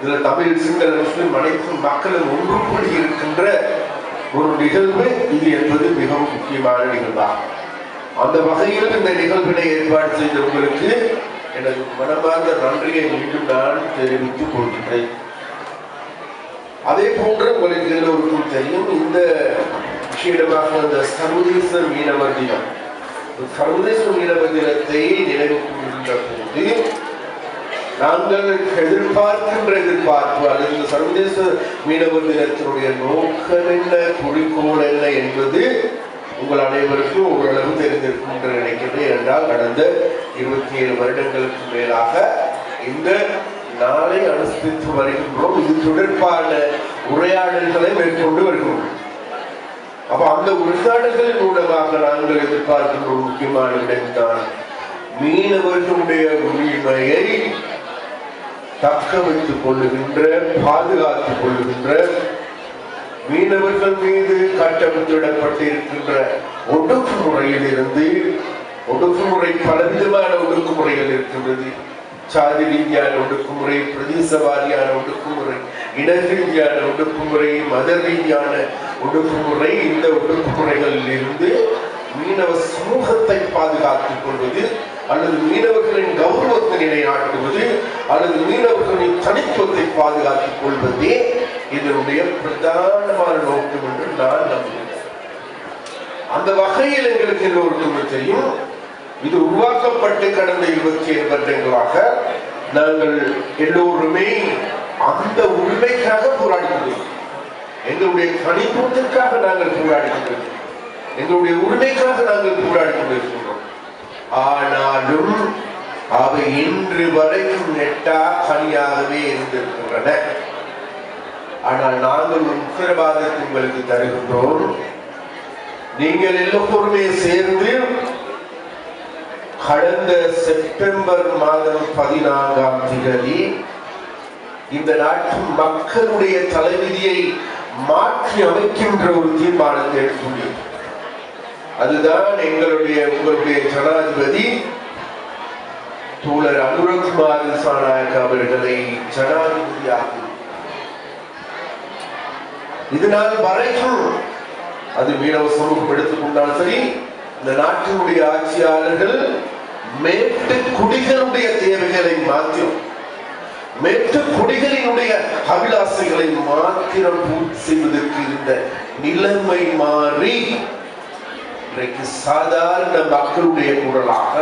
இதுல தமிழ் சிங்கள முஸ்லிம் அனைத்து மக்களும் ஒன்று கூடி இருக்கின்ற ஒரு நிகழ்வு இது என்பது மிகவும் முக்கியமான நிகழ்வாகும். அந்த வகையில் இந்த நிகழ்வினை ஏற்பாடு செய்தவங்களுக்கு எனது மனமார்ந்த நன்றியை மீண்டும் நான் தெரிவித்துக் கொள்கின்றேன். அதே போன்று உங்களுக்கு எல்லோருக்கும் தெரியும் இந்த விஷயமாக இந்த சர்வதேச மீனவர் தினம் சர்வதேச மீனவர் தினத்தை நினைவு கூறுகின்ற போது நாங்கள் எதிர்பார்க்கின்ற எதிர்பார்ப்பு அல்லது இந்த சர்வதேச மீனவர் தினத்தினுடைய நோக்கம் என்ன குறிக்கோள் என்ன என்பது உங்கள் அனைவருக்கும் ஓரளவு தெரிந்திருக்கும் என்று நினைக்கின்றேன். என்றால் கடந்த இருபத்தி ஏழு வருடங்களுக்கு மேலாக இந்த நாளை அனுசரித்து வருகின்றோம். இது தொடர்பான உரையாடல்களை மேற்கொண்டு வருகின்றோம் அப்ப அந்த உரையாடல்களின் மூலமாக நாங்கள் எதிர்பார்க்கின்ற ஒரு முக்கியமான இடம்தான் மீனவர்களுடைய உரிமையை தக்க வைத்துக் கொள்ளுகின்ற பாதுகாத்துக் கொள்ளுகின்ற மீனவர்கள் மீது கட்டமைத்திடப்பட்டிருக்கின்ற ஒடுக்குமுறையில் இருந்து ஒடுக்குமுறை பலவிதமான ஒடுக்குமுறைகள் இருக்கின்றது. சாதி ரீதியான ஒடுக்குமுறை பிரதேச வாரியான ஒடுக்குமுறை இன ரீதியான ஒடுக்குமுறை மத ரீதியான ஒடுக்குமுறை இந்த ஒடுக்குமுறைகளில் இருந்து மீனவ சமூகத்தை பாதுகாத்துக் கொள்வது அல்லது மீனவர்களின் கௌரவத்தை நிலைநாட்டுவது அல்லது மீனவர்களின் தனித்துவத்தை பாதுகாத்துக் கொள்வதே இதனுடைய பிரதானமான நோக்கம் என்று நான் நம்புகிறேன். அந்த வகையில் எங்களுக்கு எல்லோருக்கும் தெரியும். இது உருவாக்கப்பட்டு கடந்த இருபத்தி ஏழு வருடங்களாக நாங்கள் எல்லோருமே அந்த உரிமைக்காக போராடுகிறோம் எங்களுடைய தனித்துவத்திற்காக நாங்கள் போராடுகிறோம் எங்களுடைய உரிமைக்காக நாங்கள் போராடி கொண்டிருக்கிறோம் ஆனாலும் அவை இன்று வரைக்கும் நெட்டா பணியாகவே இருந்திருக்கின்றன. ஆனால் நாங்கள் உத்தரவாதத்தை உங்களுக்கு தருகின்றோம். நீங்கள் எல்லோருமே சேர்ந்து கடந்த செப்டம்பர் மாதம் பதினான்காம் திகதி இந்த நாட்டு மக்களுடைய தலைவிதியை மாற்றி அமைக்கின்ற ஒரு தீர்மானத்தை எடுத்துள்ளீர்கள். அதுதான் எங்களுடைய உங்களுடைய ஜனாதிபதி தோழர் அனுரகுமார் சாநாயக் அவர்களை ஜனாதிபதியாகும். இதனால் வரைக்கும் அது மீனவ சமூகம் எடுத்துக்கொண்டால் சரி இந்த நாட்டினுடைய ஆட்சியாளர்கள் மேட்டு குடிகளுடைய தேவைகளை மாத்திரம் மேட்டு குடிகளினுடைய அபிலாசைகளை மாத்திரம் பூர்த்தி செய்வதற்கு இருந்த நிலைமை மாறி இன்றைக்கு சாதாரண மக்களுடைய குரலாக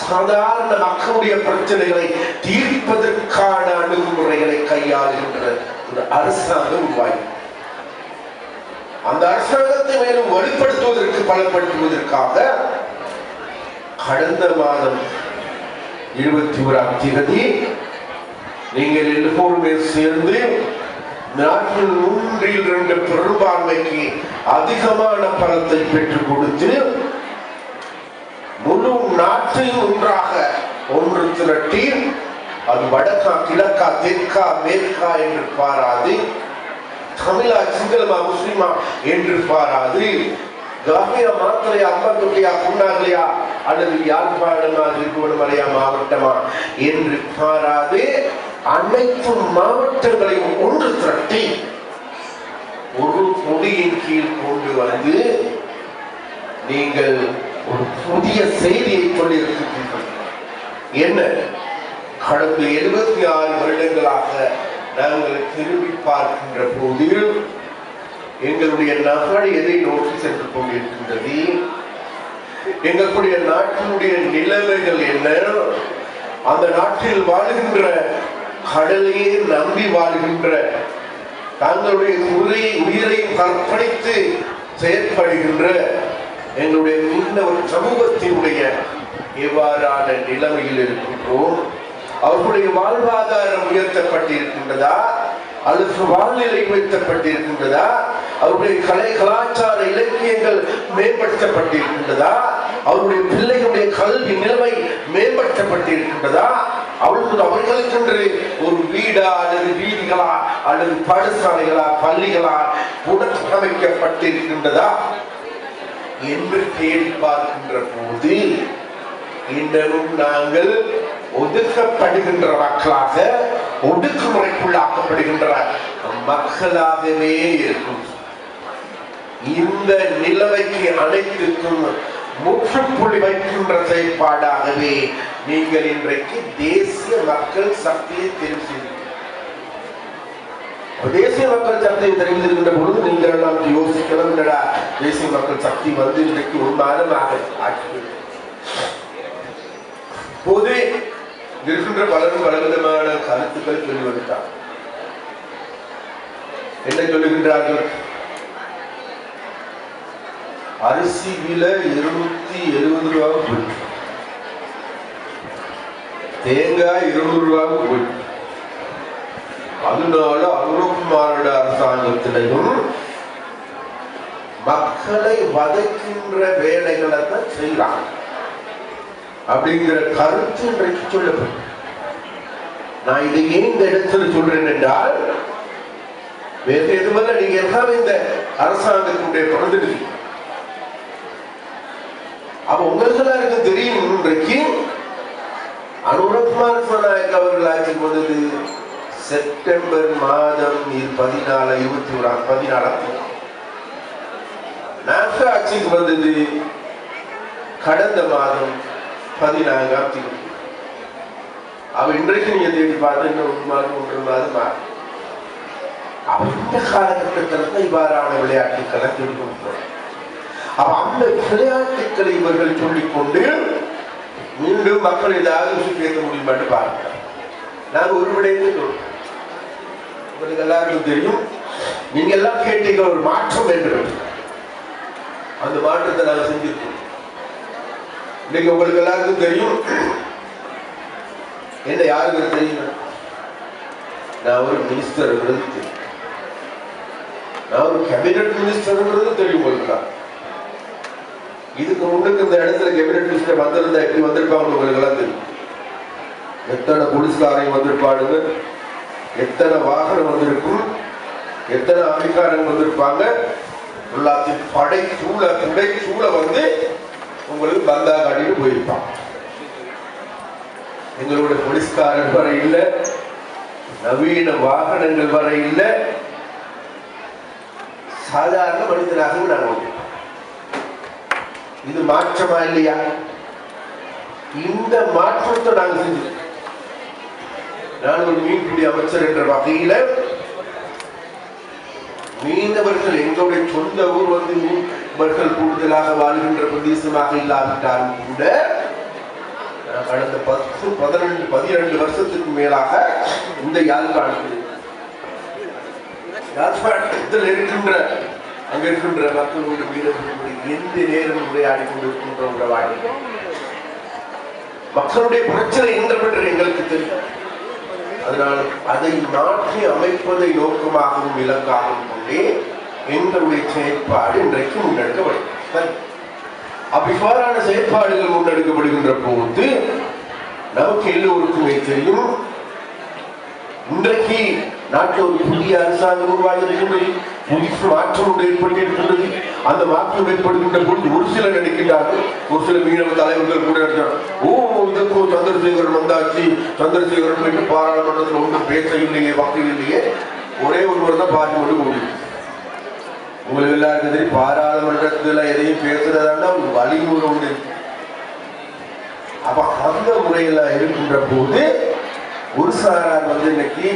சாதாரண மக்களுடைய பிரச்சனைகளை தீர்ப்பதற்கான அணுகுமுறைகளை கையாளுகின்ற ஒரு அரசாங்கம் வாய் அந்த அரசாங்கத்தை மேலும் வலுப்படுத்துவதற்கு பலப்படுத்துவதற்காக கடந்த மாதம் இருபத்தி ஓராம் தேதி நீங்கள் எல்லோருமே சேர்ந்து நாட்டில் மூன்றில் இரண்டு பெரும்பான்மைக்கு அதிகமான பணத்தை பெற்றுக் கொடுத்து நாட்டையும் ஒன்றாக ஒன்று திரட்டி அது வடக்கா கிழக்கா தெற்கா மேற்கா என்று பாராது. தமிழா சிங்களமா முஸ்லிமா என்று பாராது. காமியா மாத்திரையா அம்பத்தொட்டியா புண்ணாகலையா அல்லது யாழ்ப்பாணமா திருவண்ணாமலையா மாவட்டமா என்று பாராது. அனைத்து மாவட்டங்களையும் ஒன்று திரட்டி ஒரு கொடியின் கீழ் கொண்டு வந்து நீங்கள் ஒரு புதிய செய்தியை கொண்டிருக்கின்றீர்கள். என்ன? கடந்த எழுபத்தி ஆறு வருடங்களாக நாங்கள் திரும்பி பார்க்கின்ற போது எங்களுடைய நாடு எதை நோக்கி சென்று கொண்டிருக்கின்றது? எங்களுடைய நாட்டினுடைய நிழல்கள் என்ன? அந்த நாட்டில் வாழ்கின்ற கடலையே நம்பி வாழ்கின்ற தங்களுடைய உயிரை உயிரை கற்பழித்து செயற்படுகின்ற எங்களுடைய ஒரு சமூகத்தினுடைய எவ்வாறான நிலைமையில் இருக்கின்றோம். அவர்களுடைய வாழ்வாதாரம் உயர்த்தப்பட்டிருக்கின்றதா? அல்லது வாழ்நிலை உயர்த்தப்பட்டிருக்கின்றதா? அவருடைய கலை கலாச்சார இலக்கியங்கள் மேம்படுத்தப்பட்டிருக்கின்றதா? அவருடைய பிள்ளைகளுடைய கல்வி நிலைமை மேம்படுத்தப்பட்டிருக்கின்றதா? அவர்கள் அவர்களுக்கென்று ஒரு வீடா அல்லது வீதிகளா அல்லது பாடசாலைகளா பள்ளிகளா புனரமைக்கப்பட்டிருக்கின்றதா? என்று தேடி பார்க்கின்ற போது இன்னமும் நாங்கள் ஒதுக்கப்படுகின்ற மக்களாக ஒடுக்குமுறைக்குள்ளாக்கப்படுகின்ற மக்களாகவே இருக்கும். இந்த நிலவைக்கு அனைத்துக்கும் முற்றுப்புள்ளி வைக்கின்ற செயற்பாடாகவே நீங்கள் இன்றைக்கு தேசிய மக்கள் சக்தியை தெரிவு செய்தீர்கள் தேசிய மக்கள் சக்தியை தெரிவித்திருக்கின்ற பொழுது நீங்கள் எல்லாம் யோசிக்கலாம் என்னடா தேசிய மக்கள் சக்தி வந்து இன்றைக்கு ஒரு மாதமாக ஆட்சி பொது இருக்கின்ற பலரும் பலவிதமான கருத்துக்கள் சொல்லி வருகிறார் என்ன சொல்லுகின்றார்கள்? அரிசி விலை இருநூத்தி எழுபது ரூபாவும் போயிட்டு தேங்காய் இருநூறு ரூபாவும் போயிட்டு அதனால அருணகுமாரோட அரசாங்கத்திலையும் மக்களை வதைக்கின்ற வேலைகளை தான் செய்யறாங்க அப்படிங்கிற கருத்து இன்றைக்கு சொல்லப்படும். நான் இதை ஏன் இந்த இடத்துல சொல்றேன் என்றால் வேறு எதுவல்ல நீங்க எல்லாம் இந்த அரசாங்கத்தினுடைய பிரதிநிதி. அப்ப உங்களுக்கு எல்லாருக்கும் தெரியும் இன்றைக்கு அனுரகுமார் நாயக் அவர்கள் ஆட்சிக்கு வந்தது. செப்டம்பர் மாதம் இரு- பதினாலு இருபத்தி ஓராம் பதினாலாம் ஆட்சிக்கு வந்தது கடந்த மாதம் பதினான்காம் தேதி அவ இன்றைக்கு நீங்க தேடி பார்த்து இன்னும் ஒரு மாதம் ஒன்று மாதம் ஆகும். அவ இந்த காலகட்டத்தில் தான் இவ்வாறான விளையாட்டுக்களை தேடி கொண்டு போறாங்க. அந்த விளையாட்டுக்களை இவர்கள் சொல்லிக்கொண்டு மீண்டும் மக்கள் ஏதாவது விஷயம் பேச முடியுமான்னு பாருங்க நாங்க ஒரு விடயத்தை சொல்றேன் உங்களுக்கு எல்லாருக்கும் தெரியும். நீங்க எல்லாம் கேட்டீங்க ஒரு மாற்றம் வேண்டும். அந்த மாற்றத்தை நாங்க செஞ்சிருக்கோம். இன்னைக்கு உங்களுக்கு எல்லாருக்கும் தெரியும். என்ன யாருக்கு தெரியும்? நான் ஒரு மினிஸ்டர் தெரியும். நான் ஒரு கேபினட் மினிஸ்டர்ங்கிறது தெரியும் உங்களுக்கு. இதுக்கு முன்னுக்கு இந்த இடத்துல கேபினட் மினிஸ்டர் வந்திருந்தா எப்படி வந்திருப்பாங்க உங்களுக்கு எல்லாம் தெரியும். எத்தனை போலீஸ்காரையும் வந்திருப்பாடுங்க எத்தனை வாகனம் வந்திருக்கும் எத்தனை அமெரிக்காரங்க வந்திருப்பாங்க எல்லாத்தையும் படை சூழ துடை சூழ வந்து உங்களுக்கு பந்தா காட்டிட்டு போயிருப்பான் எங்களுடைய போலீஸ்காரன் வர இல்லை நவீன வாகனங்கள் வர இல்லை சாதாரண மனிதனாகவும் நாங்கள் இது மாற்றமா இல்லையா? இந்த மாற்றத்தை நாங்கள் செஞ்சு நான் ஒரு மீன்பிடி அமைச்சர் என்ற வகையில மீனவர்கள் எங்களுடைய சொந்த ஊர் வந்து மீனவர்கள் கூடுதலாக வாழ்கின்ற பிரதேசமாக இல்லாவிட்டாலும் கூட கடந்த பத்து பதினெண்டு பதினெண்டு வருஷத்துக்கு மேலாக இந்த யாழ்ப்பாணத்தில் யாழ்ப்பாணத்தில் இருக்கின்ற அங்க இருக்கின்ற மக்களுடைய வீரர்களுடைய எந்த நேரம் உரையாடி கொண்டிருக்கின்ற உறவாடி மக்களுடைய பிரச்சனை என்னவென்று எங்களுக்கு தெரியும். அதனால் அதை மாற்றி அமைப்பதை நோக்கமாகவும் இலக்காகவும் கொண்டே எங்களுடைய செயற்பாடு இன்றைக்கு முன்னெடுக்கப்படுகிறது சரி. செயற்பாடுகள் முன்னெடுக்கப்படுகின்ற போது நமக்கு எல்லோருக்குமே தெரியும் இன்றைக்கு நாட்டில் ஒரு புதிய அரசாங்கம் உருவாகியிருக்கின்றது புதிய மாற்றம் ஏற்பட்டு அந்த மாற்றம் ஏற்படுகின்ற பொழுது ஒரு சிலர் நினைக்கின்றார்கள் ஒரு சில மீனவ தலைவர்கள் கூட இருக்கிறார். ஓ எதற்கோ சந்திரசேகரன் வந்தாச்சு. சந்திரசேகரன் போயிட்டு பாராளுமன்றத்தில் ஒன்றும் பேச இல்லையே வகையில் இல்லையே ஒரே ஒருவர் தான் பார்த்து கொண்டு போகுது உங்களுக்கு எல்லாருக்கும் தெரியும் பாராளுமன்றத்துல எதையும் பேசுறதாண்டா ஒரு வழிமுறை உண்டு. அப்ப அந்த முறையில இருக்கின்ற போது ஒரு சாரார் வந்து இன்னைக்கு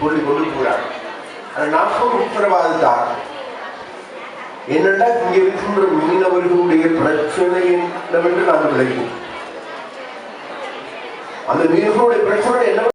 சொல்லி கொண்டு போறாங்க அது நாற்பது உத்தரவாதத்தார் என்னடா இங்க இருக்கின்ற மீனவர்களுடைய பிரச்சனை என்னவென்று நாங்கள் விளைவோம் அந்த மீனவர்களுடைய பிரச்சனை என்ன